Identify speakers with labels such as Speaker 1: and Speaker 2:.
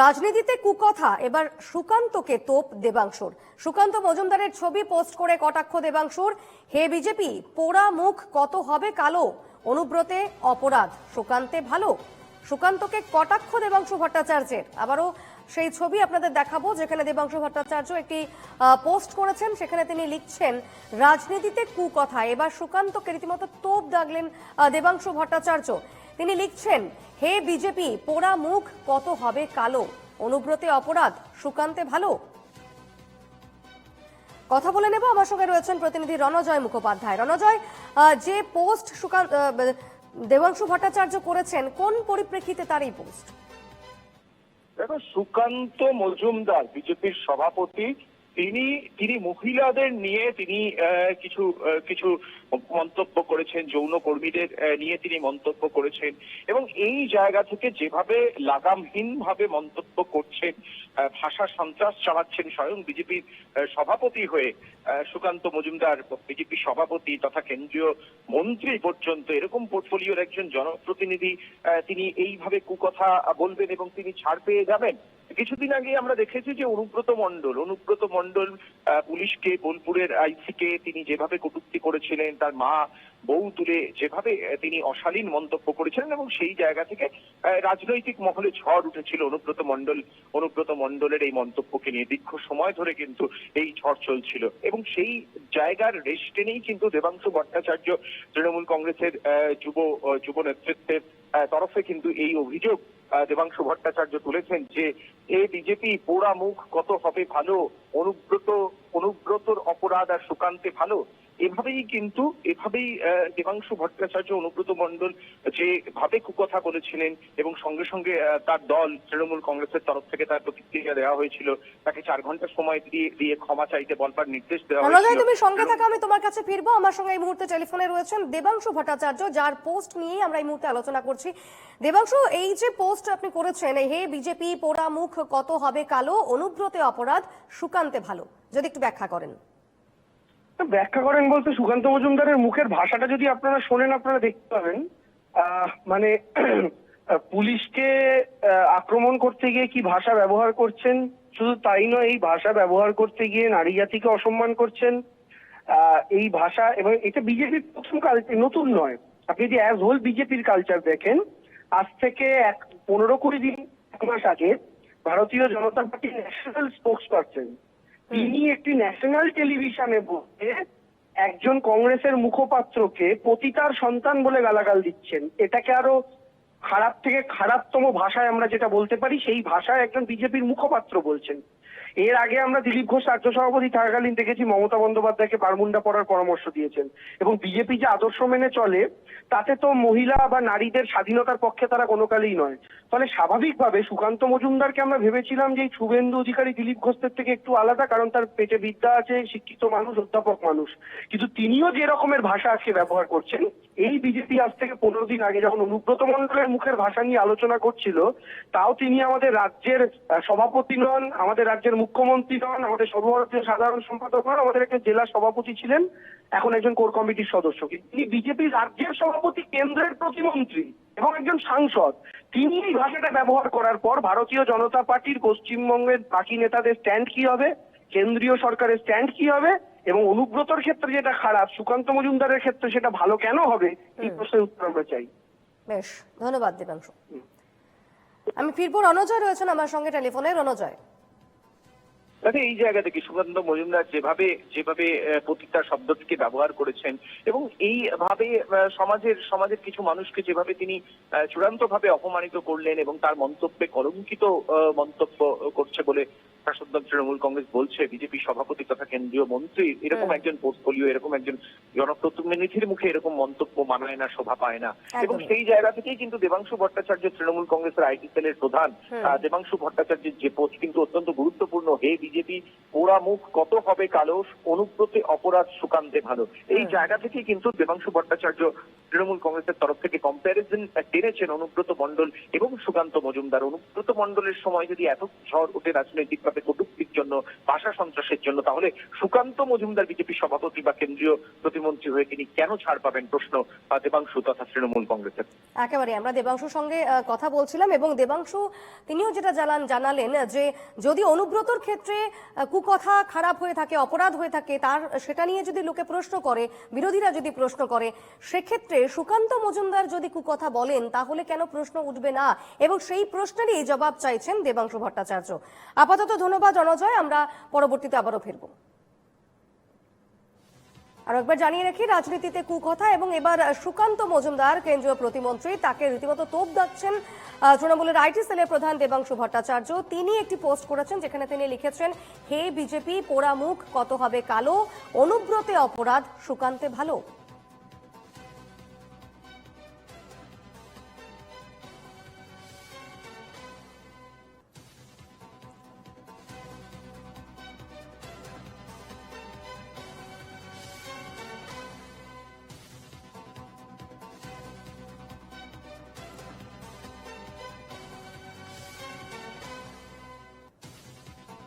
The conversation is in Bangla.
Speaker 1: রাজনীতিতে কুকথা, এবার সুকান্তকে তোপ দেবাংশুর। সুকান্ত মজুমদারের ছবি পোস্ট করে কটাক্ষ দেবাংশুর। হে বিজেপি, পোড়া মুখ কত হবে কালো? অনুব্রতে অপরাধ, সুকান্তে ভালো? সুকান্তকে কটাক্ষ দেবাংশু ভট্টাচার্যের। আবারও সেই ছবি আপনাদের দেখাবো, যেখানে দেবাংশু ভট্টাচার্য একটি পোস্ট করেছেন, সেখানে তিনি লিখছেন, রাজনীতিতে কুকথা। এবার সুকান্তকে রীতিমতো তোপ দাগলেন দেবাংশু ভট্টাচার্য। তিনি লিখছেন, হে বিজেপি, পোড়া মুখ কত হবে কালো? অনুব্রতে অপরাধ, সুকান্তে ভালো? কথা বলে নেব, আমার সঙ্গে রয়েছেন প্রতিনিধি রণজয় মুখোপাধ্যায়। রণজয় যে পোস্ট সুকান্ত দেবাংশু ভট্টাচার্য করেছেন, কোন পরিপ্রেক্ষিতে তার এই পোস্ট?
Speaker 2: দেখো, সুকান্ত মজুমদার, বিজেপির সভাপতি তিনি তিনি মহিলাদের নিয়ে তিনি কিছু কিছু মন্তব্য করেছেন, যৌন কর্মীদের নিয়ে তিনি মন্তব্য করেছেন। এবং এই জায়গা থেকে যেভাবে লাগামহীন ভাবে মন্তব্য করছেন ভাষা সন্ত্রাস চালাচ্ছেন স্বয়ং বিজেপির সভাপতি হয়ে সুকান্ত মজুমদার, বিজেপি সভাপতি তথা কেন্দ্রীয় মন্ত্রী পর্যন্ত, এরকম পোর্টফোলিওর একজন জনপ্রতিনিধি তিনি এইভাবে কুকথা বলবেন এবং তিনি ছাড় পেয়ে যাবেন? কিছুদিন আগে আমরা দেখেছি যে অনুব্রত মণ্ডল অনুব্রত মণ্ডল আহ, পুলিশকে বোলপুরের আইসিকে তিনি যেভাবে কটুক্তি করেছিলেন তার মা বউ তুলে যেভাবে তিনি অশালীন মন্তব্য করেছিলেন এবং সেই জায়গা থেকে রাজনৈতিক মহলে ঝড় উঠেছিল অনুব্রত মন্ডল অনুব্রত মন্ডলের এই মন্তব্যকে নিয়ে। দীর্ঘ সময় ধরে কিন্তু এই ঝড় চলছিল এবং সেই জায়গার রেশ টেনেই কিন্তু দেবাংশু ভট্টাচার্য তৃণমূল কংগ্রেসের যুব যুব নেতৃত্বের তরফে কিন্তু এই অভিযোগ দেবাংশু ভট্টাচার্য তুলেছেন যে, এ বিজেপি পোড়া মুখ কত হবে ভালো, অনুব্রত, অনুব্রতর অপরাধ আর সুকান্তে ভালো? এভাবেই কিন্তু এভাবেই দেবাংশু ভট্টাচার্য অনুব্রত মণ্ডল যেভাবে কুকথা বলেছিলেন এবং সঙ্গে সঙ্গে তার দল তৃণমূল কংগ্রেসের তরফ থেকে তার প্রতিক্রিয়া দেওয়া হয়েছিল তাকে চার ঘণ্টা সময় দিয়ে দিয়ে ক্ষমা চাইতে বলবার নির্দেশ দেওয়া হয়েছিল।
Speaker 1: তুমি সঙ্গে থাকা আমি তোমার কাছে ফিরবো। আমার সঙ্গে এই মুহূর্তে টেলিফোনে রয়েছেন দেবাংশু ভট্টাচার্য যার পোস্ট নিয়েই আমরা এই মুহূর্তে আলোচনা করছি। দেবাংশু এই যে পোস্ট আপনি করেছেন হে বিজেপি পোড়া মুখ কত হবে কালো অনুব্রতে অপরাধ সুকান্তে ভালো যদি একটু ব্যাখ্যা করেন।
Speaker 3: ব্যাখ্যা করেন বলতে সুকান্ত মজুমদারের মুখের ভাষাটা যদি আপনারা শোনেন, আপনারা দেখতে পাবেন। মানে পুলিশকে আক্রমণ করতে গিয়ে কি ভাষা ব্যবহার করছেন? শুধু তাই নয়, এই ভাষা ব্যবহার করতে গিয়ে নারী জাতিকে অসম্মান করছেন। এই ভাষা, এবং এটা বিজেপির প্রথম কালচার নতুন নয়। আপনি যদি অ্যাজ হোল বিজেপির কালচার দেখেন, আজ থেকে এক, পনেরো কুড়ি দিন, এক মাস আগে, ভারতীয় জনতা পার্টির ন্যাশনাল স্পোক্স পারসন তিনি একটি ন্যাশনাল টেলিভিশনে বলতে একজন কংগ্রেসের মুখপাত্রকে পতিতার সন্তান বলে গালাগাল দিচ্ছেন। এটাকে আরও খারাপ থেকে খারাপতম ভাষায় আমরা যেটা বলতে পারি, সেই ভাষায় একজন বিজেপির মুখপাত্র বলছেন। এর আগে আমরা দিলীপ ঘোষ রাজ্য সভাপতি থাকাকালীন দেখেছি মমতা বন্দ্যোপাধ্যায়কে বারমুন্ডা পড়ার পরামর্শ দিয়েছেন। এবং বিজেপি যে আদর্শ মেনে চলে, তাতে তো মহিলা বা নারীদের স্বাধীনতার পক্ষে তারা কোনো কালেই নয়। ফলে স্বাভাবিকভাবে সুকান্ত মজুমদারকে আমরা ভেবেছিলাম যে শুভেন্দু অধিকারী দিলীপ ঘোষের থেকে একটু আলাদা, কারণ তার পেটে বিদ্যা আছে, শিক্ষিত মানুষ, অধ্যাপক মানুষ। কিন্তু তিনিও যে রকমের ভাষা আজকে ব্যবহার করছেন, এই বিজেপি আজ থেকে পনেরো দিন আগে যখন অনুব্রত মন্ডলের মুখের ভাষা নিয়ে আলোচনা করছিল তাও তিনি আমাদের রাজ্যের সভাপতি নন আমাদের রাজ্যের মুখ্যমন্ত্রী নন আমাদের সর্বভারতীয় সাধারণ সম্পাদক নন আমাদের একজন জেলা সভাপতি ছিলেন এখন একজন কোর কমিটির সদস্য। তিনি বিজেপি রাজ্যের সভাপতি কেন্দ্রের প্রতিমন্ত্রী এবং একজন সাংসদ। তিনি এই ভাষাটা ব্যবহার করার পর ভারতীয় জনতা পার্টির পশ্চিমবঙ্গের বাকি নেতাদের স্ট্যান্ড কি হবে কেন্দ্রীয় সরকারের স্ট্যান্ড কি হবে এবং অনুব্রতর ক্ষেত্রে যেটা খারাপ সুকান্ত মজুমদারের ক্ষেত্রে সেটা ভালো কেন হবে এই প্রশ্নের উত্তর আমরা চাই।
Speaker 1: বেশ ধন্যবাদ দেবাংশু আমি ফিরবো রণজয় রয়েছেন আমার সঙ্গে টেলিফোনে। রণজয়।
Speaker 2: তাতে এই জায়গা থেকে সুকান্ত মজুমদার যেভাবে যেভাবে পতিতা শব্দটিকে ব্যবহার করেছেন এবং এইভাবে সমাজের সমাজের কিছু মানুষকে যেভাবে তিনি চূড়ান্ত ভাবে অপমানিত করলেন এবং তার মন্তব্যে কলঙ্কিত মন্তব্য করছে বলে শাসক দল তৃণমূল কংগ্রেস বলছে বিজেপি সভাপতি তথা কেন্দ্রীয় মন্ত্রী এরকম একজন পোর্টফোলিও এরকম একজন জনপ্রতিনিধির মুখে এরকম মন্তব্য মানায় না শোভা পায় না। এবং সেই জায়গা থেকেই কিন্তু দেবাংশু ভট্টাচার্য তৃণমূল কংগ্রেসের আইটি সেলের প্রধান। আহ, দেবাংশু ভট্টাচার্যের যে পোস্ট কিন্তু অত্যন্ত গুরুত্বপূর্ণ। হে বিজেপি পোড়া মুখ কত হবে কালো অনুব্রতে অপরাধ সুকান্তে ভালো। এই জায়গা থেকে কিন্তু দেবাংশু ভট্টাচার্য তৃণমূল কংগ্রেসের তরফ থেকে কম্প্যারিজন টেনেছেন অনুব্রত মণ্ডল এবং সুকান্ত মজুমদার। অনুব্রত মণ্ডলের সময় যদি এত ঝড় ওঠে রাজনৈতিকভাবে কটূক্তি জন্য, ভাষা সন্ত্রাসের জন্য, তাহলে সুকান্ত মজুমদার বিজেপি সভাপতি বা কেন্দ্রীয় প্রতিমন্ত্রী হয়ে তিনি কেন ছাড় পাবেন প্রশ্ন দেবাংশু তথা তৃণমূল কংগ্রেসের?
Speaker 1: একেবারে, আমরা দেবাংশুর সঙ্গে কথা বলছিলাম এবং দেবাংশু তিনিও যেটা জানান, জানালেন যে যদি অনুব্রতর ক্ষেত্রে কুকথা খারাপ হয়ে থাকে, অপরাধ হয়ে থাকে, তার, সেটা নিয়ে যদি লোকে প্রশ্ন করে, বিরোধীরা যদি প্রশ্ন করে, সেক্ষেত্রে সুকান্ত মজুমদার যদি কুকথা বলেন, তাহলে কেন প্রশ্ন উঠবে না? এবং সেই প্রশ্নেরই জবাব চাইছেন দেবাংশু ভট্টাচার্য। আপাতত ধন্যবাদ, অনজয়। আমরা পরবর্তীতে আবারও ফিরবো। আর একবার জানিয়ে রাখি, রাজনীতিতে কুকথা এবং এবার সুকান্ত মজুমদার, কেন্দ্রীয় প্রতিমন্ত্রী, তাকে রীতিমতো তোপ দাচ্ছেন তৃণমূলের আইটি সেলের প্রধান দেবাংশু ভট্টাচার্য। তিনি একটি পোস্ট করেছেন, যেখানে তিনি লিখেছেন, হে বিজেপি পোড়া মুখ কত হবে কালো, অনুব্রতে অপরাধ, সুকান্তে ভালো।